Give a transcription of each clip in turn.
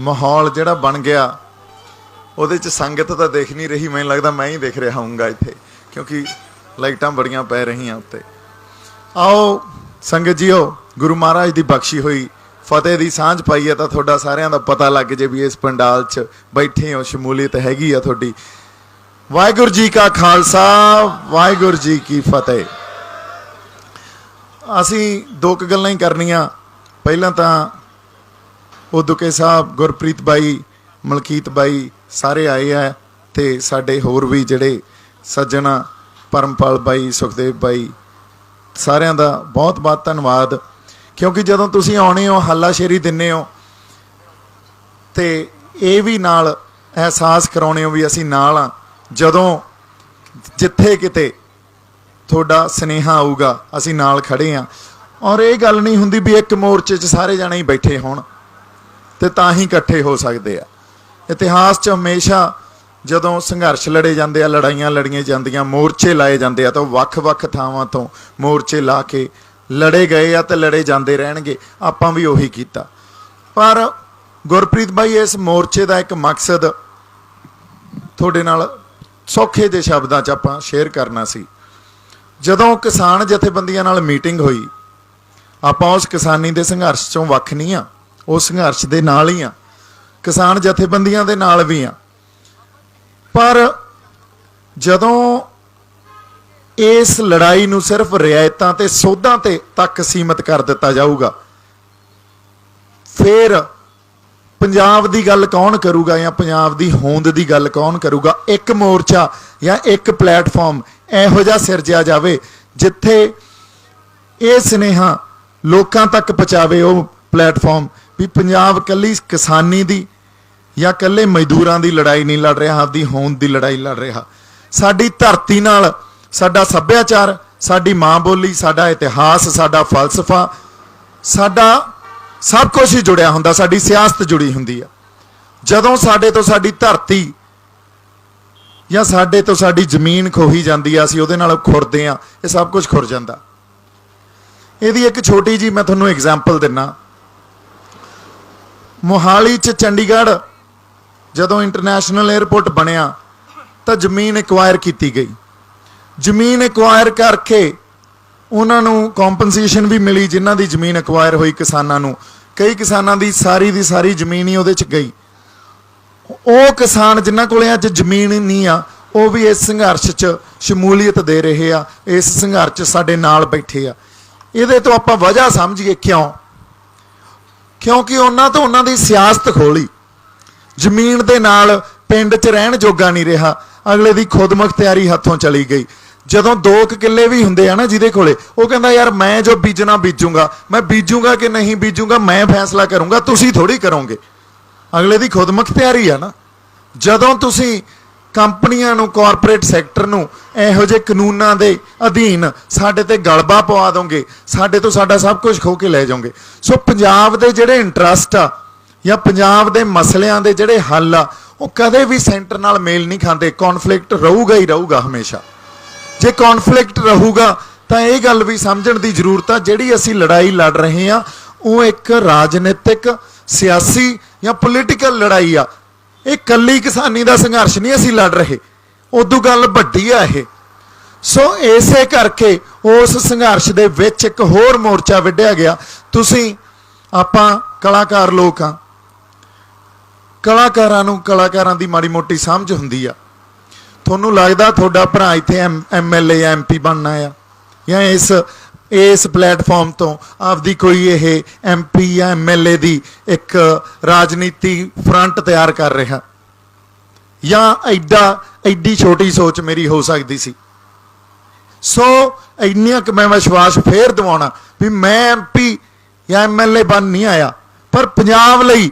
ਮਾਹੌਲ ਜਿਹੜਾ ਬਣ ਗਿਆ, ਉਹਦੇ ਚ ਸੰਗਤ ਤਾਂ ਦੇਖ ਨਹੀਂ ਰਹੀ, ਮੈਨੂੰ ਲੱਗਦਾ ਮੈਂ ਹੀ ਦੇਖ ਰਿਹਾ ਹੂੰਗਾ ਇੱਥੇ, ਕਿਉਂਕਿ ਲਾਈਟਾਂ ਬੜੀਆਂ ਪੈ ਰਹੀਆਂ ਉੱਤੇ। ਆਓ ਸੰਗਤ ਜੀਓ, ਗੁਰੂ ਮਹਾਰਾਜ ਦੀ ਬਖਸ਼ੀ ਹੋਈ, ਫਤਿਹ ਦੀ ਸਾਂਝ ਪਾਈ ਹੈ ਤਾਂ ਤੁਹਾਡਾ ਸਾਰਿਆਂ ਦਾ ਪਤਾ ਲੱਗ ਜੇ ਵੀ ਇਸ ਪੰਡਾਲ 'ਚ ਬੈਠੇ ਹੋ, ਸ਼ਮੂਲੀਅਤ ਹੈਗੀ ਆ ਤੁਹਾਡੀ। ਵਾਹਿਗੁਰੂ ਜੀ ਕਾ ਖਾਲਸਾ, ਵਾਹਿਗੁਰੂ ਜੀ ਕੀ ਫਤਿਹ। ਅਸੀਂ ਦੋ ਕੁ ਗੱਲਾਂ ਹੀ ਕਰਨੀਆਂ। ਪਹਿਲਾਂ ਤਾਂ ਉਹ ਦੁਕੇ ਸਾਹਿਬ ਗੁਰਪ੍ਰੀਤ ਬਾਈ, ਮਲਕੀਤ ਬਾਈ ਸਾਰੇ ਆਏ ਆ ਤੇ ਸਾਡੇ ਹੋਰ ਵੀ ਜਿਹੜੇ ਸੱਜਣਾ ਪਰਮਪਾਲ ਬਾਈ, ਸੁਖਦੇਵ ਬਾਈ, ਸਾਰਿਆਂ ਦਾ ਬਹੁਤ ਬਹੁਤ ਧੰਨਵਾਦ। ਕਿਉਂਕਿ ਜਦੋਂ ਤੁਸੀਂ ਆਉਣੇ ਹੋ, ਹੱਲਾਸ਼ੇਰੀ ਦਿੰਨੇ ਹੋ, ਤੇ ਇਹ ਵੀ ਨਾਲ ਅਹਿਸਾਸ ਕਰਾਉਣੇ ਹੋ ਵੀ ਅਸੀਂ ਨਾਲ ਆ ਜਦੋਂ ਜਿੱਥੇ ਕਿਤੇ ਤੁਹਾਡਾ ਸਨੇਹਾ ਆਊਗਾ, ਅਸੀਂ ਨਾਲ ਖੜੇ ਆ ਔਰ ਇਹ ਗੱਲ ਨਹੀਂ ਹੁੰਦੀ ਵੀ ਇੱਕ ਮੋਰਚੇ 'ਚ ਸਾਰੇ ਜਾਣੇ ਹੀ ਬੈਠੇ ਹੋਣ। ਤੇ ਤਾਂ ਹੀ ਇਕੱਠੇ ਹੋ ਸਕਦੇ ਆ। ਇਤਿਹਾਸ 'ਚ ਹਮੇਸ਼ਾ ਜਦੋਂ ਸੰਘਰਸ਼ ਲੜੇ ਜਾਂਦੇ ਆ, ਲੜਾਈਆਂ ਲੜੀਆਂ ਜਾਂਦੀਆਂ, ਮੋਰਚੇ ਲਾਏ ਜਾਂਦੇ ਆ, ਤਾਂ ਉਹ ਵੱਖ-ਵੱਖ ਥਾਵਾਂ ਤੋਂ ਮੋਰਚੇ ਲਾ ਕੇ ਲੜੇ ਗਏ ਆ ਤੇ ਲੜੇ ਜਾਂਦੇ ਰਹਿਣਗੇ। ਆਪਾਂ ਵੀ ਉਹੀ ਕੀਤਾ। ਪਰ ਗੁਰਪ੍ਰੀਤ ਬਾਈ, ਇਸ ਮੋਰਚੇ ਦਾ ਇੱਕ ਮਕਸਦ ਤੁਹਾਡੇ ਨਾਲ ਸੌਖੇ ਦੇ ਸ਼ਬਦਾਂ 'ਚ ਆਪਾਂ ਸ਼ੇਅਰ ਕਰਨਾ ਸੀ। ਜਦੋਂ ਕਿਸਾਨ ਜਥੇਬੰਦੀਆਂ ਨਾਲ ਮੀਟਿੰਗ ਹੋਈ, ਆਪਾਂ ਉਸ ਕਿਸਾਨੀ ਦੇ ਸੰਘਰਸ਼ ਚੋਂ ਵੱਖ ਨਹੀਂ ਆ। ਉਹ ਸੰਘਰਸ਼ ਦੇ ਨਾਲ ਹੀ ਆ। ਕਿਸਾਨ ਜਥੇਬੰਦੀਆਂ ਦੇ ਨਾਲ ਵੀ ਆ। ਪਰ ਜਦੋਂ ਇਸ ਲੜਾਈ ਨੂੰ ਸਿਰਫ ਰਿਆਇਤਾਂ ਤੇ ਸੋਧਾਂ ਤੇ ਤੱਕ ਸੀਮਤ ਕਰ ਦਿੱਤਾ ਜਾਊਗਾ, ਫਿਰ ਪੰਜਾਬ ਦੀ ਗੱਲ ਕੌਣ ਕਰੂਗਾ ਜਾਂ ਪੰਜਾਬ ਦੀ ਹੋਂਦ ਦੀ ਗੱਲ ਕੌਣ ਕਰੂਗਾ? ਇੱਕ ਮੋਰਚਾ ਜਾਂ ਇੱਕ ਪਲੇਟਫਾਰਮ ਇਹੋ ਜਿਹਾ ਸਿਰਜਿਆ ਜਾਵੇ ਜਿੱਥੇ ਇਹ ਸਨੇਹਾ ਲੋਕਾਂ ਤੱਕ ਪਹੁੰਚਾਵੇ ਉਹ ਪਲੇਟਫਾਰਮ ਵੀ ਪੰਜਾਬ ਕੱਲੀ ਕਿਸਾਨੀ ਦੀ ਜਾਂ ਕੱਲੇ ਮਜ਼ਦੂਰਾਂ ਦੀ ਲੜਾਈ ਨਹੀਂ ਲੜ ਰਿਹਾ, ਆਪਦੀ ਹੋਂਦ ਦੀ ਲੜਾਈ ਲੜ ਰਿਹਾ। ਸਾਡੀ ਧਰਤੀ ਨਾਲ ਸਾਡਾ ਸੱਭਿਆਚਾਰ, ਸਾਡੀ ਮਾਂ ਬੋਲੀ, ਸਾਡਾ ਇਤਿਹਾਸ, ਸਾਡਾ ਫਲਸਫਾ, ਸਾਡਾ ਸਭ ਕੁਝ ਹੀ ਜੁੜਿਆ ਹੁੰਦਾ, ਸਾਡੀ ਸਿਆਸਤ ਜੁੜੀ ਹੁੰਦੀ ਆ। ਜਦੋਂ ਸਾਡੇ ਤੋਂ ਸਾਡੀ ਧਰਤੀ ਜਾਂ ਸਾਡੇ ਤੋਂ ਸਾਡੀ ਜ਼ਮੀਨ ਖੋਹੀ ਜਾਂਦੀ ਆ, ਅਸੀਂ ਉਹਦੇ ਨਾਲ ਖੁਰਦੇ ਆ, ਇਹ ਸਭ ਕੁਝ ਖੁਰ ਜਾਂਦਾ। ਇਹਦੀ ਇੱਕ ਛੋਟੀ ਜੀ ਮੈਂ ਤੁਹਾਨੂੰ ਐਗਜ਼ਾਮਪਲ ਦਿੰਨਾ। ਮੋਹਾਲੀ ਚ ਚੰਡੀਗੜ੍ਹ, ਜਦੋਂ ਇੰਟਰਨੈਸ਼ਨਲ 에ਅਰਪੋਰਟ ਬਣਿਆ, ਤਾਂ ਜ਼ਮੀਨ ਐਕਵਾਇਰ ਕੀਤੀ ਗਈ। ਜ਼ਮੀਨ ਐਕਵਾਇਰ ਕਰਕੇ ਉਹਨਾਂ ਨੂੰ ਕੰਪਨਸੇਸ਼ਨ ਵੀ ਮਿਲੀ, ਜਿਨ੍ਹਾਂ ਦੀ ਜ਼ਮੀਨ ਐਕਵਾਇਰ ਹੋਈ ਕਿਸਾਨਾਂ ਨੂੰ। ਕਈ ਕਿਸਾਨਾਂ ਦੀ ਸਾਰੀ ਦੀ ਸਾਰੀ ਜ਼ਮੀਨ ਹੀ ਉਹਦੇ ਚ ਗਈ। ਉਹ ਕਿਸਾਨ ਜਿਨ੍ਹਾਂ ਕੋਲੇ ਅੱਜ ਜ਼ਮੀਨ ਨਹੀਂ ਆ, ਉਹ ਵੀ ਇਸ ਸੰਘਰਸ਼ 'ਚ ਸ਼ਮੂਲੀਅਤ ਦੇ ਰਹੇ ਆ, ਇਸ ਸੰਘਰਸ਼ 'ਚ ਸਾਡੇ ਨਾਲ ਬੈਠੇ ਆ। ਇਹਦੇ ਤੋਂ ਆਪਾਂ ਵਜ੍ਹਾ ਸਮਝੀਏ ਕਿਉਂ? ਕਿਉਂਕਿ ਉਹਨਾਂ ਤੋਂ ਉਹਨਾਂ ਦੀ ਸਿਆਸਤ ਖੋਲੀ। ਜ਼ਮੀਨ ਦੇ ਨਾਲ ਪਿੰਡ 'ਚ ਰਹਿਣ ਜੋਗਾ ਨਹੀਂ ਰਿਹਾ। ਅਗਲੇ ਦੀ ਖੁਦਮੁਖਤਿਆਰੀ ਹੱਥੋਂ ਚਲੀ ਗਈ। ਜਦੋਂ ਦੋ ਕੁ ਕਿੱਲੇ ਵੀ ਹੁੰਦੇ ਆ ਨਾ ਜਿਹਦੇ ਕੋਲੇ, ਉਹ ਕਹਿੰਦਾ, ਯਾਰ, ਮੈਂ ਜੋ ਬੀਜਣਾ ਬੀਜੂੰਗਾ। ਮੈਂ ਬੀਜੂੰਗਾ ਕਿ ਨਹੀਂ ਬੀਜੂੰਗਾ, ਮੈਂ ਫੈਸਲਾ ਕਰੂੰਗਾ, ਤੁਸੀਂ ਥੋੜੀ ਕਰੋਗੇ। ਅਗਲੇ ਦੀ ਖੁਦਮੁਖਤਿਆਰੀ ਆ ਨਾ। ਜਦੋਂ ਤੁਸੀਂ ਕੰਪਨੀਆਂ ਨੂੰ ਕਾਰਪੋਰੇਟ ਸੈਕਟਰ ਨੂੰ ਇਹੋ ਜਿਹੇ ਕਾਨੂੰਨਾਂ ਦੇ ਅਧੀਨ ਸਾਡੇ ਤੇ ਗਲਬਾ ਪਵਾ ਦੋਗੇ, ਸਾਡੇ ਤੋਂ ਸਾਡਾ ਸਭ ਕੁਝ ਖੋ ਕੇ ਲੈ ਜਾਓਗੇ। ਸੋ ਪੰਜਾਬ ਦੇ ਜਿਹੜੇ ਇੰਟਰਸਟ ਆ ਜਾਂ ਪੰਜਾਬ ਦੇ ਮਸਲਿਆਂ ਦੇ ਜਿਹੜੇ ਹੱਲ ਆ, ਉਹ ਕਦੇ ਵੀ ਸੈਂਟਰ ਨਾਲ ਮੇਲ ਨਹੀਂ ਖਾਂਦੇ। ਕਨਫਲਿਕਟ ਰਹੂਗਾ ਹੀ ਰਹੂਗਾ ਹਮੇਸ਼ਾ। ਜੇ ਕਨਫਲਿਕਟ ਰਹੂਗਾ, ਤਾਂ ਇਹ ਗੱਲ ਵੀ ਸਮਝਣ ਦੀ ਜ਼ਰੂਰਤ ਆ, ਜਿਹੜੀ ਅਸੀਂ ਲੜਾਈ ਲੜ ਰਹੇ ਆ, ਉਹ ਇੱਕ ਰਾਜਨੀਤਿਕ, ਸਿਆਸੀ ਜਾਂ ਪੋਲੀਟੀਕਲ ਲੜਾਈ ਆ। ਇਹ ਕੱਲੀ ਕਿਸਾਨੀ ਦਾ ਸੰਘਰਸ਼ ਨਹੀਂ ਅਸੀਂ ਲੜ ਰਹੇ। ਉਦੋਂ ਗੱਲ ਵੱਡੀ ਆ ਇਹ। ਸੋ ਇਸੇ ਕਰਕੇ ਉਸ ਸੰਘਰਸ਼ ਦੇ ਵਿੱਚ ਇੱਕ ਹੋਰ ਮੋਰਚਾ ਵਿੱਢਿਆ ਗਿਆ। ਤੁਸੀਂ, ਆਪਾਂ ਕਲਾਕਾਰ ਲੋਕ ਆ। ਕਲਾਕਾਰਾਂ ਨੂੰ ਕਲਾਕਾਰਾਂ ਦੀ ਮਾੜੀ ਮੋਟੀ ਸਮਝ ਹੁੰਦੀ ਆ। ਤੁਹਾਨੂੰ ਲੱਗਦਾ ਤੁਹਾਡਾ ਭਰਾ ਇੱਥੇ ਐਮਐਲਏ ਐਮਪੀ ਬਣਨਾ ਆ। ਜਾਂ ਇਸ ਇਸ ਪਲੇਟਫਾਰਮ ਤੋਂ ਆਪਦੀ ਕੋਈ ਇਹ ਐਮਪੀ ਜਾਂ ਐਮਐਲਏ ਦੀ ਇੱਕ ਰਾਜਨੀਤੀ ਫਰੰਟ ਤਿਆਰ ਕਰ ਰਿਹਾ। ਜਾਂ ਐਡਾ, ਐਡੀ ਛੋਟੀ ਸੋਚ ਮੇਰੀ ਹੋ ਸਕਦੀ ਸੀ। ਸੋ ਇੰਨੀਆਂ ਕਿ ਮੈਂ ਵਿਸ਼ਵਾਸ ਫੇਰ ਦਿਵਾਉਣਾ ਵੀ ਮੈਂ ਐਮਪੀ ਜਾਂ ਐਮਐਲਏ ਬਣ ਨਹੀਂ ਆਇਆ, ਪਰ ਪੰਜਾਬ ਲਈ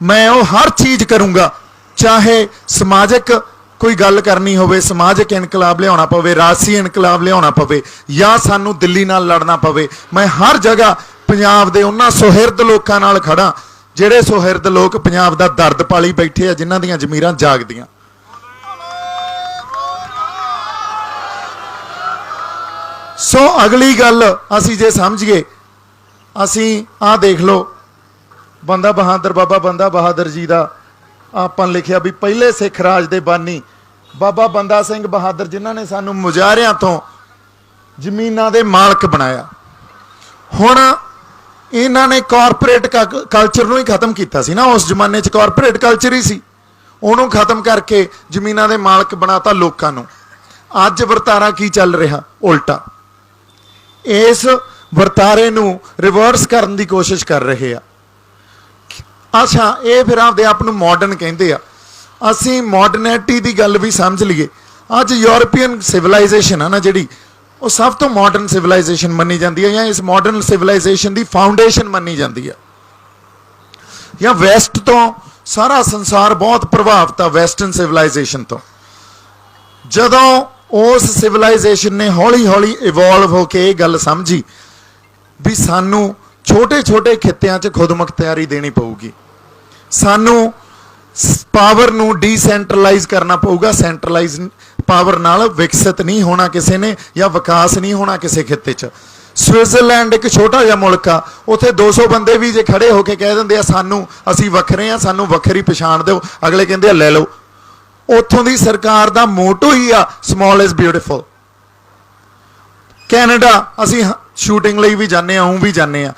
ਮੈਂ ਉਹ ਹਰ ਚੀਜ਼ ਕਰੂੰਗਾ, ਚਾਹੇ ਸਮਾਜਿਕ ਕੋਈ ਗੱਲ ਕਰਨੀ ਹੋਵੇ ਸਮਾਜਿਕ ਇਨਕਲਾਬ ਲਿਆਉਣਾ ਪਵੇ ਰਾਜਸੀ ਇਨਕਲਾਬ ਲਿਆਉਣਾ ਪਵੇ ਜਾਂ ਸਾਨੂੰ ਦਿੱਲੀ ਨਾਲ ਲੜਨਾ ਪਵੇ, ਮੈਂ ਹਰ ਜਗ੍ਹਾ ਪੰਜਾਬ ਦੇ ਉਹਨਾਂ ਸੁਹਿਰਦ ਲੋਕਾਂ ਨਾਲ ਖੜਾ ਜਿਹੜੇ ਸੁਹਿਰਦ ਲੋਕ ਪੰਜਾਬ ਦਾ ਦਰਦ ਪਾਲੀ ਬੈਠੇ ਆ, ਜਿਨ੍ਹਾਂ ਦੀਆਂ ਜ਼ਮੀਰਾਂ ਜਾਗਦੀਆਂ। ਸੋ ਅਗਲੀ ਗੱਲ ਅਸੀਂ ਜੇ ਸਮਝੀਏ, ਅਸੀਂ ਆਹ ਦੇਖ ਲਓ, ਬੰਦਾ ਬਹਾਦਰ ਬਾਬਾ ਬੰਦਾ ਬਹਾਦਰ ਜੀ ਦਾ ਆਪਾਂ ਲਿਖਿਆ ਵੀ ਪਹਿਲੇ ਸਿੱਖ ਰਾਜ ਦੇ ਬਾਨੀ ਬਾਬਾ ਬੰਦਾ ਸਿੰਘ ਬਹਾਦਰ ਜਿਨ੍ਹਾਂ ਨੇ ਸਾਨੂੰ ਮੁਜ਼ਾਹਰਿਆਂ ਤੋਂ ਜ਼ਮੀਨਾਂ ਦੇ ਮਾਲਕ ਬਣਾਇਆ। ਹੁਣ ਇਹਨਾਂ ਨੇ ਕਾਰਪੋਰੇਟ ਕਲਚਰ ਨੂੰ ਹੀ ਖਤਮ ਕੀਤਾ ਸੀ ਨਾ, ਉਸ ਜ਼ਮਾਨੇ 'ਚ ਕਾਰਪੋਰੇਟ ਕਲਚਰ ਹੀ ਸੀ। ਉਹਨੂੰ ਖਤਮ ਕਰਕੇ ਜ਼ਮੀਨਾਂ ਦੇ ਮਾਲਕ ਬਣਾਤਾ ਲੋਕਾਂ ਨੂੰ। ਅੱਜ ਵਰਤਾਰਾ ਕੀ ਚੱਲ ਰਿਹਾ? ਉਲਟਾ। ਇਸ ਵਰਤਾਰੇ ਨੂੰ ਰਿਵਰਸ ਕਰਨ ਦੀ ਕੋਸ਼ਿਸ਼ ਕਰ ਰਹੇ ਆ। ਅੱਛਾ, ਇਹ ਫਿਰ ਆਪਦੇ ਆਪ ਨੂੰ ਮਾਡਰਨ ਕਹਿੰਦੇ ਆ। ਅਸੀਂ ਮਾਡਰਨਿਟੀ ਦੀ ਗੱਲ ਵੀ ਸਮਝ ਲਈਏ। ਅੱਜ ਯੂਰਪੀਅਨ ਸਿਵਲਾਈਜੇਸ਼ਨ ਆ ਨਾ ਜਿਹੜੀ, ਉਹ ਸਭ ਤੋਂ ਮਾਡਰਨ ਸਿਵਲਾਈਜੇਸ਼ਨ ਮੰਨੀ ਜਾਂਦੀ ਹੈ ਜਾਂ ਇਸ ਮਾਡਰਨ ਸਿਵਲਾਈਜੇਸ਼ਨ ਦੀ ਫਾਊਂਡੇਸ਼ਨ ਮੰਨੀ ਜਾਂਦੀ ਹੈ ਜਾਂ ਵੈਸਟ ਤੋਂ ਸਾਰਾ ਸੰਸਾਰ ਬਹੁਤ ਪ੍ਰਭਾਵਿਤ ਆ ਵੈਸਟਰਨ ਸਿਵਲਾਈਜੇਸ਼ਨ ਤੋਂ। ਜਦੋਂ ਉਸ ਸਿਵਲਾਈਜੇਸ਼ਨ ਨੇ ਹੌਲੀ-ਹੌਲੀ ਇਵੋਲਵ ਹੋ ਕੇ ਇਹ ਗੱਲ ਸਮਝੀ ਵੀ ਸਾਨੂੰ ਛੋਟੇ-ਛੋਟੇ ਖਿੱਤਿਆਂ 'ਚ ਖੁਦਮੁਖਤਿਆਰੀ ਦੇਣੀ ਪਊਗੀ। ਸਾਨੂੰ ਪਾਵਰ ਨੂੰ ਡੀਸੈਂਟਰਲਾਈਜ਼ ਕਰਨਾ ਪਊਗਾ। ਸੈਂਟਰਲਾਈਜ਼ ਪਾਵਰ ਨਾਲ ਵਿਕਸਿਤ ਨਹੀਂ ਹੋਣਾ ਕਿਸੇ ਨੇ ਜਾਂ ਵਿਕਾਸ ਨਹੀਂ ਹੋਣਾ ਕਿਸੇ ਖਿੱਤੇ 'ਚ। ਸਵਿਟਜ਼ਰਲੈਂਡ ਇੱਕ ਛੋਟਾ ਜਿਹਾ ਮੁਲਕ ਆ। ਉੱਥੇ 200 ਬੰਦੇ ਵੀ ਜੇ ਖੜੇ ਹੋ ਕੇ ਕਹਿ ਦਿੰਦੇ ਆ, ਸਾਨੂੰ, ਅਸੀਂ ਵੱਖਰੇ ਆ, ਸਾਨੂੰ ਵੱਖਰੀ ਪਛਾਣ ਦਿਓ। ਅਗਲੇ ਕਹਿੰਦੇ ਆ, ਲੈ ਲਓ। ਉੱਥੋਂ ਦੀ ਸਰਕਾਰ ਦਾ ਮੋਟੋ ਹੀ ਆ ਸਮਾਲ ਇਜ਼ ਬਿਊਟੀਫੁਲ ਕੈਨੇਡਾ, ਅਸੀਂ ਸ਼ੂਟਿੰਗ ਲਈ ਵੀ ਜਾਂਦੇ ਆ ਉਹ ਵੀ ਜਾਂਦੇ ਆ।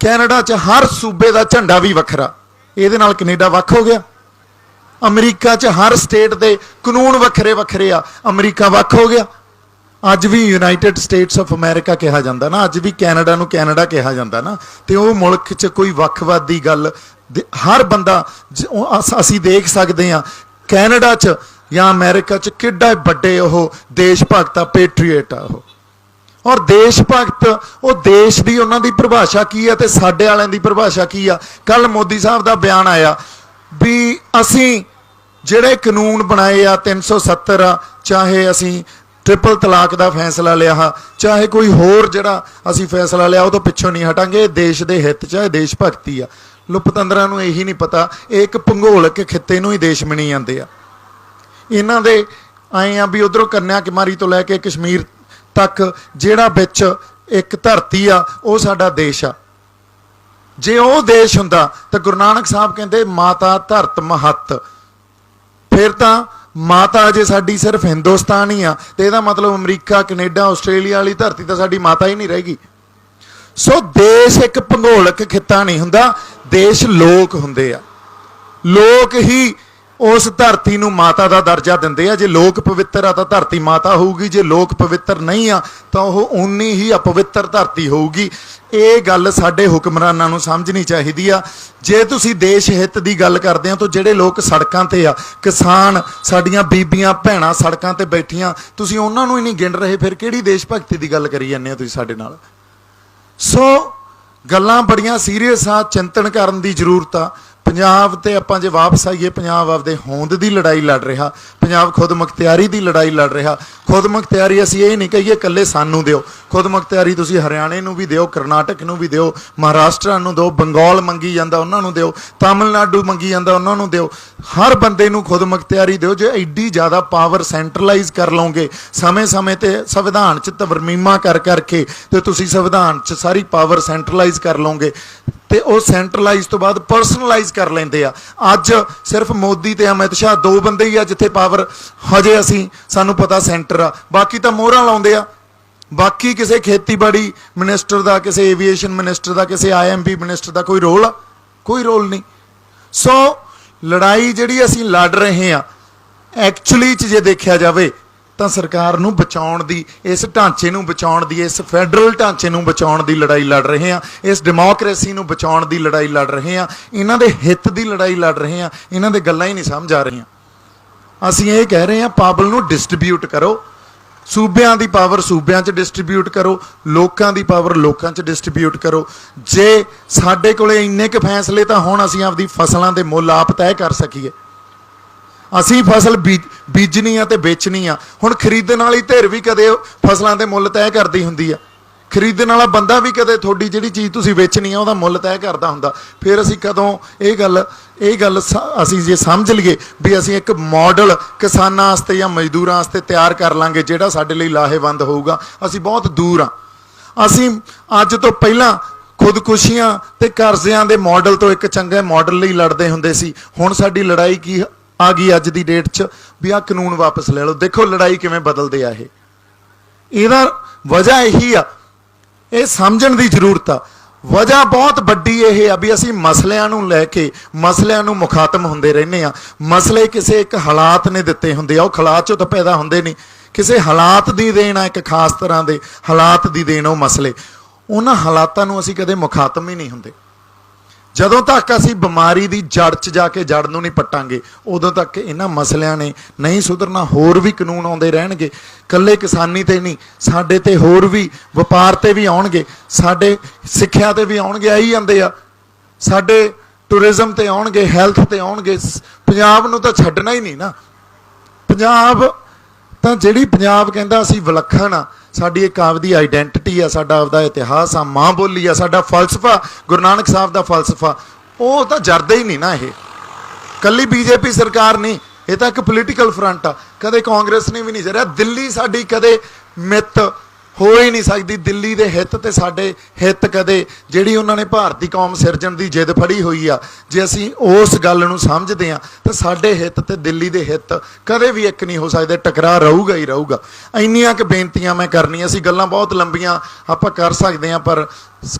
ਕੈਨੇਡਾ 'ਚ ਹਰ ਸੂਬੇ ਦਾ ਝੰਡਾ ਵੀ ਵੱਖਰਾ। ਇਹਦੇ ਨਾਲ ਕੈਨੇਡਾ ਵੱਖ ਹੋ ਗਿਆ। ਅਮਰੀਕਾ 'ਚ ਹਰ ਸਟੇਟ ਦੇ ਕਾਨੂੰਨ ਵੱਖਰੇ ਵੱਖਰੇ ਆ। ਅਮਰੀਕਾ ਵੱਖ ਹੋ ਗਿਆ। ਅੱਜ ਵੀ ਯੂਨਾਈਟਿਡ ਸਟੇਟਸ ਆਫ ਅਮਰੀਕਾ ਕਿਹਾ ਜਾਂਦਾ ਨਾ। ਅੱਜ ਵੀ ਕੈਨੇਡਾ ਨੂੰ ਕੈਨੇਡਾ ਕਿਹਾ ਜਾਂਦਾ ਨਾ। ਤੇ ਉਹ ਮੁਲਕ 'ਚ ਕੋਈ ਵੱਖਵਾਦੀ ਗੱਲ ਦੇ- ਹਰ ਬੰਦਾ ਅਸੀਂ ਦੇਖ ਸਕਦੇ ਆ ਕੈਨੇਡਾ 'ਚ ਜਾਂ ਅਮਰੀਕਾ 'ਚ ਕਿੱਡਾ ਵੱਡੇ ਉਹ ਦੇਸ਼ ਭਗਤ ਆ ਪੈਟਰੀਅਟ ਆ ਉਹ। ਔਰ ਦੇਸ਼ ਭਗਤ, ਉਹ ਦੇਸ਼ ਦੀ ਉਹਨਾਂ ਦੀ ਪਰਿਭਾਸ਼ਾ ਕੀ ਹੈ ਤੇ ਸਾਡੇ ਵਾਲਿਆਂ ਦੀ ਪਰਿਭਾਸ਼ਾ ਕੀ ਆ? ਕੱਲ ਮੋਦੀ ਸਾਹਿਬ ਦਾ ਬਿਆਨ ਆਇਆ ਵੀ ਅਸੀਂ ਜਿਹੜੇ ਕਾਨੂੰਨ ਬਣਾਏ ਆ 370 ਆ, ਚਾਹੇ ਅਸੀਂ ਟ੍ਰਿਪਲ ਤਲਾਕ ਦਾ ਫੈਸਲਾ ਲਿਆ, ਚਾਹੇ ਕੋਈ ਹੋਰ ਜਿਹੜਾ ਅਸੀਂ ਫੈਸਲਾ ਲਿਆ, ਉਹ ਤੋਂ ਪਿੱਛੋਂ ਨਹੀਂ ਹਟਾਂਗੇ। ਇਹ ਦੇਸ਼ ਦੇ ਹਿੱਤ 'ਚ ਹੈ ਦੇਸ਼ ਭਗਤੀ ਆ। ਲੁਪਤੰਦਰਾਂ ਨੂੰ ਇਹੀ ਨਹੀਂ ਪਤਾ, ਇਹ ਇੱਕ ਭੂਗੋਲਕ ਖਿੱਤੇ ਨੂੰ ਹੀ ਦੇਸ਼ ਮਣੀ ਜਾਂਦੇ ਆ। ਇਹਨਾਂ ਦੇ ਆਏ ਆ ਵੀ ਉਧਰੋਂ ਕੰਨਿਆ ਕੁਮਾਰੀ ਤੋਂ ਲੈ ਕੇ ਕਸ਼ਮੀਰ ਤੱਕ ਜਿਹੜਾ ਵਿੱਚ ਇੱਕ ਧਰਤੀ ਆ, ਉਹ ਸਾਡਾ ਦੇਸ਼ ਆ। ਜੇ ਉਹ ਦੇਸ਼ ਹੁੰਦਾ, ਤਾਂ ਗੁਰੂ ਨਾਨਕ ਸਾਹਿਬ ਕਹਿੰਦੇ, ਮਾਤਾ ਧਰਤ ਮਹੱਤ। ਫਿਰ ਤਾਂ ਮਾਤਾ ਜੇ ਸਾਡੀ ਸਿਰਫ ਹਿੰਦੁਸਤਾਨ ਹੀ ਆ, ਤੇ ਇਹਦਾ ਮਤਲਬ ਅਮਰੀਕਾ, ਕੈਨੇਡਾ, ਆਸਟ੍ਰੇਲੀਆ ਵਾਲੀ ਧਰਤੀ ਤਾਂ ਸਾਡੀ ਮਾਤਾ ਹੀ ਨਹੀਂ ਰਹੇਗੀ ਸੋ ਦੇਸ਼ ਇੱਕ ਭੂਗੋਲਿਕ ਖਿੱਤਾ ਨਹੀਂ ਹੁੰਦਾ, ਦੇਸ਼ ਲੋਕ ਹੁੰਦੇ ਆ। ਲੋਕ ਹੀ ਉਸ ਧਰਤੀ ਨੂੰ ਮਾਤਾ ਦਾ ਦਰਜਾ ਦਿੰਦੇ ਆ। ਜੇ ਲੋਕ ਪਵਿੱਤਰ ਆ ਤਾਂ ਧਰਤੀ ਮਾਤਾ ਹੋਊਗੀ। ਜੇ ਲੋਕ ਪਵਿੱਤਰ ਨਹੀਂ ਆ ਤਾਂ ਉਹ ਉਨੀ ਹੀ ਅਪਵਿੱਤਰ ਧਰਤੀ ਹੋਊਗੀ। ਇਹ ਗੱਲ ਸਾਡੇ ਹੁਕਮਰਾਨਾਂ ਨੂੰ ਸਮਝਣੀ ਚਾਹੀਦੀ ਆ। ਜੇ ਤੁਸੀਂ ਦੇਸ਼ ਹਿੱਤ ਦੀ ਗੱਲ ਕਰਦੇ ਆ ਤਾਂ ਜਿਹੜੇ ਲੋਕ ਸੜਕਾਂ ਤੇ ਆ, ਕਿਸਾਨ, ਸਾਡੀਆਂ ਬੀਬੀਆਂ, ਭੈਣਾਂ ਸੜਕਾਂ ਤੇ ਬੈਠੀਆਂ, ਤੁਸੀਂ ਉਹਨਾਂ ਨੂੰ ਹੀ ਨਹੀਂ ਗਿਣ ਰਹੇ। ਫਿਰ ਕਿਹੜੀ ਦੇਸ਼ ਭਗਤੀ ਦੀ ਗੱਲ ਕਰੀ ਜਾਂਦੇ ਆ ਤੁਸੀਂ ਸਾਡੇ ਨਾਲ? ਸੋ ਗੱਲਾਂ ਬੜੀਆਂ ਸੀਰੀਅਸ ਆ, ਚਿੰਤਨ ਕਰਨ ਦੀ ਜ਼ਰੂਰਤ ਆ। ਪੰਜਾਬ ਤੇ ਆਪਾਂ ਜੇ ਵਾਪਸ ਆਈਏ, ਪੰਜਾਬ ਆਪਦੇ ਹੋਂਦ ਦੀ ਲੜਾਈ ਲੜ ਰਿਹਾ, ਪੰਜਾਬ ਖੁਦ ਮੁਖਤਿਆਰੀ ਦੀ ਲੜਾਈ ਲੜ ਰਿਹਾ। ਖੁਦ ਮੁਖਤਿਆਰੀ ਅਸੀਂ ਇਹ ਨਹੀਂ ਕਹੀਏ, ਇਕੱਲੇ ਸਾਨੂੰ ਦਿਓ। ਖੁਦ ਮੁਖਤਿਆਰੀ ਤੁਸੀਂ ਹਰਿਆਣੇ ਨੂੰ ਵੀ ਦਿਓ, ਕਰਨਾਟਕ ਨੂੰ ਵੀ ਦਿਓ, ਮਹਾਰਾਸ਼ਟਰ ਨੂੰ ਦਿਓ, ਬੰਗਾਲ ਮੰਗੀ ਜਾਂਦਾ ਉਹਨਾਂ ਨੂੰ ਦਿਓ, ਤਾਮਿਲਨਾਡੂ ਮੰਗੀ ਜਾਂਦਾ ਉਹਨਾਂ ਨੂੰ ਦਿਓ। ਹਰ ਬੰਦੇ ਨੂੰ ਖੁਦ ਮੁਖਤਿਆਰੀ ਦਿਓ ਜੇ ਐਡੀ ਜ਼ਿਆਦਾ ਪਾਵਰ ਸੈਂਟਰਲਾਈਜ਼ ਕਰ ਲਓਗੇ, ਸਮੇਂ-ਸਮੇਂ ਤੇ ਸੰਵਿਧਾਨ 'ਚ ਤਰਮੀਮਾਂ ਕਰ ਕਰਕੇ ਤੇ ਤੁਸੀਂ ਸੰਵਿਧਾਨ 'ਚ ਸਾਰੀ ਪਾਵਰ ਸੈਂਟਰਲਾਈਜ਼ ਕਰ ਲਓਗੇ। ਤੇ ਉਹ ਸੈਂਟਰਲਾਈਜ਼ ਤੋਂ ਬਾਅਦ ਪਰਸਨਲਾਈਜ਼ ਕਰ ਲੈਂਦੇ ਆ। ਅੱਜ ਸਿਰਫ ਮੋਦੀ ਤੇ ਅਮਿਤ ਸ਼ਾਹ ਦੋ ਬੰਦੇ ਹੀ ਆ ਜਿੱਥੇ ਪਾਵਰ ਹਜੇ ਅਸੀਂ, ਸਾਨੂੰ ਪਤਾ ਸੈਂਟਰ ਆ। ਬਾਕੀ ਤਾਂ ਮੋਹਰਾਂ ਲਾਉਂਦੇ ਆ। ਬਾਕੀ ਕਿਸੇ ਖੇਤੀਬਾੜੀ ਮਿਨਿਸਟਰ ਦਾ, ਕਿਸੇ ਏਵੀਏਸ਼ਨ ਮਿਨਿਸਟਰ ਦਾ, ਕਿਸੇ ਆਈਐਮਪੀ ਮਿਨਿਸਟਰ ਦਾ ਕੋਈ ਰੋਲ ਆ? ਕੋਈ ਰੋਲ ਨਹੀਂ। ਸੋ ਲੜਾਈ ਜਿਹੜੀ ਅਸੀਂ ਲੜ ਰਹੇ ਆ ਐਕਚੁਅਲੀ ਚ ਜੇ ਦੇਖਿਆ ਜਾਵੇ, ਤਾਂ ਸਰਕਾਰ ਨੂੰ ਬਚਾਉਣ ਦੀ, ਇਸ ਢਾਂਚੇ ਨੂੰ ਬਚਾਉਣ ਦੀ, ਇਸ ਫੈਡਰਲ ਢਾਂਚੇ ਨੂੰ ਬਚਾਉਣ ਦੀ ਲੜਾਈ ਲੜ ਰਹੇ ਆ ਇਸ ਡੈਮੋਕ੍ਰੇਸੀ ਨੂੰ ਬਚਾਉਣ ਦੀ ਲੜਾਈ ਲੜ ਰਹੇ ਆ ਇਹਨਾਂ ਦੇ ਹਿੱਤ ਦੀ ਲੜਾਈ ਲੜ ਰਹੇ ਆ ਇਹਨਾਂ ਦੇ ਗੱਲਾਂ ਹੀ ਨਹੀਂ ਸਮਝ ਆ ਰਹੀਆਂ। ਅਸੀਂ ਇਹ ਕਹਿ ਰਹੇ ਆ ਪਾਵਰ ਨੂੰ ਡਿਸਟ੍ਰੀਬਿਊਟ ਕਰੋ। ਸੂਬਿਆਂ ਦੀ ਪਾਵਰ ਸੂਬਿਆਂ 'ਚ ਡਿਸਟ੍ਰੀਬਿਊਟ ਕਰੋ, ਲੋਕਾਂ ਦੀ ਪਾਵਰ ਲੋਕਾਂ 'ਚ ਡਿਸਟ੍ਰੀਬਿਊਟ ਕਰੋ। ਜੇ ਸਾਡੇ ਕੋਲੇ ਇੰਨੇ ਕੁ ਫੈਸਲੇ ਤਾਂ ਹੁਣ ਅਸੀਂ ਆਪਦੀ ਫਸਲਾਂ ਦੇ ਮੁੱਲ ਆਪ ਤੈਅ ਕਰ ਸਕੀਏ। ਅਸੀਂ ਫਸਲ ਬੀਜ- ਬੀਜਣੀ ਆ ਤੇ ਵੇਚਣੀ ਆ। ਹੁਣ ਖਰੀਦਣ ਵਾਲੀ ਧਿਰ ਵੀ ਕਦੇ ਫਸਲਾਂ ਦੇ ਮੁੱਲ ਤੈਅ ਕਰਦੀ ਹੁੰਦੀ ਆ। ਖਰੀਦਣ ਵਾਲਾ ਬੰਦਾ ਵੀ ਕਦੇ ਤੁਹਾਡੀ ਜਿਹੜੀ ਚੀਜ਼ ਤੁਸੀਂ ਵੇਚਣੀ ਆ, ਉਹਦਾ ਮੁੱਲ ਤੈਅ ਕਰਦਾ ਹੁੰਦਾ। ਫਿਰ ਅਸੀਂ ਕਦੋਂ ਇਹ ਗੱਲ ਇਹ ਗੱਲ ਸ- ਅਸੀਂ ਜੇ ਸਮਝ ਲਈਏ ਵੀ ਅਸੀਂ ਇੱਕ ਮਾਡਲ ਕਿਸਾਨਾਂ ਵਾਸਤੇ ਜਾਂ ਮਜ਼ਦੂਰਾਂ ਵਾਸਤੇ ਤਿਆਰ ਕਰ ਲਾਂਗੇ, ਜਿਹੜਾ ਸਾਡੇ ਲਈ ਲਾਹੇਵੰਦ ਹੋਊਗਾ, ਅਸੀਂ ਬਹੁਤ ਦੂਰ ਆ। ਅਸੀਂ ਅੱਜ ਤੋਂ ਪਹਿਲਾਂ ਖੁਦਕੁਸ਼ੀਆਂ ਤੇ ਕਰਜ਼ਿਆਂ ਦੇ ਮਾਡਲ ਤੋਂ ਇੱਕ ਚੰਗੇ ਮਾਡਲ ਲਈ ਲੜਦੇ ਹੁੰਦੇ ਸੀ। ਹੁਣ ਸਾਡੀ ਲੜਾਈ ਕੀ ਆ ਗਈ ਅੱਜ ਦੀ ਡੇਟ 'ਚ? ਵੀ ਆ ਕਾਨੂੰਨ ਵਾਪਸ ਲੈ ਲਓ। ਦੇਖੋ ਲੜਾਈ ਕਿਵੇਂ ਬਦਲਦੇ ਆ ਇਹ। ਇਹਦਾ ਵਜ੍ਹਾ ਇਹੀ ਆ ਇਹ ਸਮਝਣ ਦੀ ਜ਼ਰੂਰਤ ਆ। ਵਜ੍ਹਾ ਬਹੁਤ ਵੱਡੀ ਇਹ ਆ ਵੀ ਅਸੀਂ ਮਸਲਿਆਂ ਨੂੰ ਲੈ ਕੇ ਮਸਲਿਆਂ ਨੂੰ ਮੁਖਾਤਮ ਹੁੰਦੇ ਰਹਿੰਦੇ ਆ। ਮਸਲੇ ਕਿਸੇ ਇੱਕ ਹਾਲਾਤ ਨੇ ਦਿੱਤੇ ਹੁੰਦੇ ਆ, ਉਹ ਹਾਲਾਤ ਚੋਂ ਤਾਂ ਪੈਦਾ ਹੁੰਦੇ ਨਹੀਂ। ਕਿਸੇ ਹਾਲਾਤ ਦੀ ਦੇਣ ਆ, ਇੱਕ ਖਾਸ ਤਰ੍ਹਾਂ ਦੇ ਹਾਲਾਤ ਦੀ ਦੇਣ ਉਹ ਮਸਲੇ। ਉਹਨਾਂ ਹਾਲਾਤਾਂ ਨੂੰ ਅਸੀਂ ਕਦੇ ਮੁਖਾਤਮ ਹੀ ਨਹੀਂ ਹੁੰਦੇ। ਜਦੋਂ ਤੱਕ ਅਸੀਂ ਬਿਮਾਰੀ ਦੀ ਜੜ 'ਚ ਜਾ ਕੇ ਜੜ ਨੂੰ ਨਹੀਂ ਪੱਟਾਂਗੇ, ਉਦੋਂ ਤੱਕ ਇਹਨਾਂ ਮਸਲਿਆਂ ਨੇ ਨਹੀਂ ਸੁਧਰਨਾ, ਹੋਰ ਵੀ ਕਾਨੂੰਨ ਆਉਂਦੇ ਰਹਿਣਗੇ। ਕੱਲੇ ਕਿਸਾਨੀ ਤੇ ਨਹੀਂ, ਸਾਡੇ ਤੇ ਹੋਰ ਵੀ ਵਪਾਰ ਤੇ ਵੀ ਆਉਣਗੇ, ਸਾਡੇ ਸਿੱਖਿਆ ਤੇ ਵੀ ਆਉਣਗੇ ਆਈ ਜਾਂਦੇ ਆ। ਸਾਡੇ ਟੂਰਿਜ਼ਮ ਤੇ ਆਉਣਗੇ ਹੈਲਥ ਤੇ ਆਉਣਗੇ, ਸ- ਪੰਜਾਬ ਨੂੰ ਤਾਂ ਛੱਡਣਾ ਹੀ ਨਹੀਂ ਨਾ। ਪੰਜਾਬ ਤਾਂ ਜਿਹੜੀ ਪੰਜਾਬ ਕਹਿੰਦਾ ਅਸੀਂ ਵਿਲੱਖਣ ਆ ਸਾਡੀ ਇੱਕ ਆਪਦੀ ਆਈਡੈਂਟੀਟੀ ਆ, ਸਾਡਾ ਆਪਦਾ ਇਤਿਹਾਸ ਆ, ਮਾਂ ਬੋਲੀ ਆ, ਸਾਡਾ ਫਲਸਫਾ, ਗੁਰੂ ਨਾਨਕ ਸਾਹਿਬ ਦਾ ਫਲਸਫਾ। ਉਹ ਤਾਂ ਜਰਦਾ ਹੀ ਨਹੀਂ ਨਾ ਇਹ। ਕੱਲੀ ਬੀਜੇਪੀ ਸਰਕਾਰ ਨਹੀਂ, ਇਹ ਤਾਂ ਇੱਕ ਪੋਲੀਟੀਕਲ ਫਰੰਟ ਆ। ਕਦੇ ਕਾਂਗਰਸ ਨੇ ਵੀ ਨਹੀਂ ਜਰਿਆ, ਦਿੱਲੀ ਸਾਡੀ ਕਦੇ ਮਿੱਤ ਹੋ ਹੀ ਨਹੀਂ ਸਕਦੀ ਦਿੱਲੀ ਦੇ ਹਿੱਤ ਤੇ ਸਾਡੇ ਹਿੱਤ ਕਦੇ, ਜਿਹੜੀ ਉਹਨਾਂ ਨੇ ਭਾਰਤੀ ਕੌਮ ਸਿਰਜਣ ਦੀ ਜਿੱਦ ਫੜੀ ਹੋਈ ਆ, ਜੇ ਅਸੀਂ ਉਸ ਗੱਲ ਨੂੰ ਸਮਝਦੇ ਆ ਤਾਂ ਸਾਡੇ ਹਿੱਤ ਤੇ ਦਿੱਲੀ ਦੇ ਹਿੱਤ ਕਦੇ ਵੀ ਇੱਕ ਨਹੀਂ ਹੋ ਸਕਦੇ, ਟਕਰਾਅ ਰਹੂਗਾ ਹੀ ਰਹੂਗਾ। ਇੰਨੀਆਂ ਕਿ ਬੇਨਤੀਆਂ ਮੈਂ ਕਰਨੀਆਂ ਸੀ, ਗੱਲਾਂ ਬਹੁਤ ਲੰਬੀਆਂ ਆਪਾਂ ਕਰ ਸਕਦੇ ਆ ਪਰ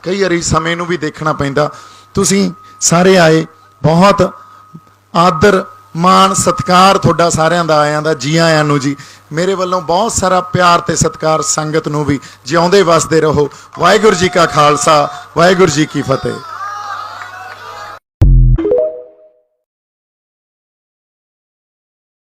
ਕਈ ਵਾਰੀ ਸਮੇਂ ਨੂੰ ਵੀ ਦੇਖਣਾ ਪੈਂਦਾ। ਤੁਸੀਂ ਸਾਰੇ ਆਏ, ਬਹੁਤ ਆਦਰ ਮਾਣ ਸਤਿਕਾਰ ਤੁਹਾਡਾ ਸਾਰਿਆਂ ਦਾ ਆਇਆਂ ਦਾ, ਜੀ ਆਇਆਂ ਨੂੰ ਜੀ। ਮੇਰੇ ਵੱਲੋਂ ਬਹੁਤ ਸਾਰਾ ਪਿਆਰ ਤੇ ਸਤਿਕਾਰ ਸੰਗਤ ਨੂੰ ਵੀ ਜਿਉਂਦੇ ਵਸਦੇ ਰਹੋ। ਵਾਹਿਗੁਰੂ ਜੀ ਕਾ ਖਾਲਸਾ, ਵਾਹਿਗੁਰੂ ਜੀ ਕੀ ਫਤਿਹ।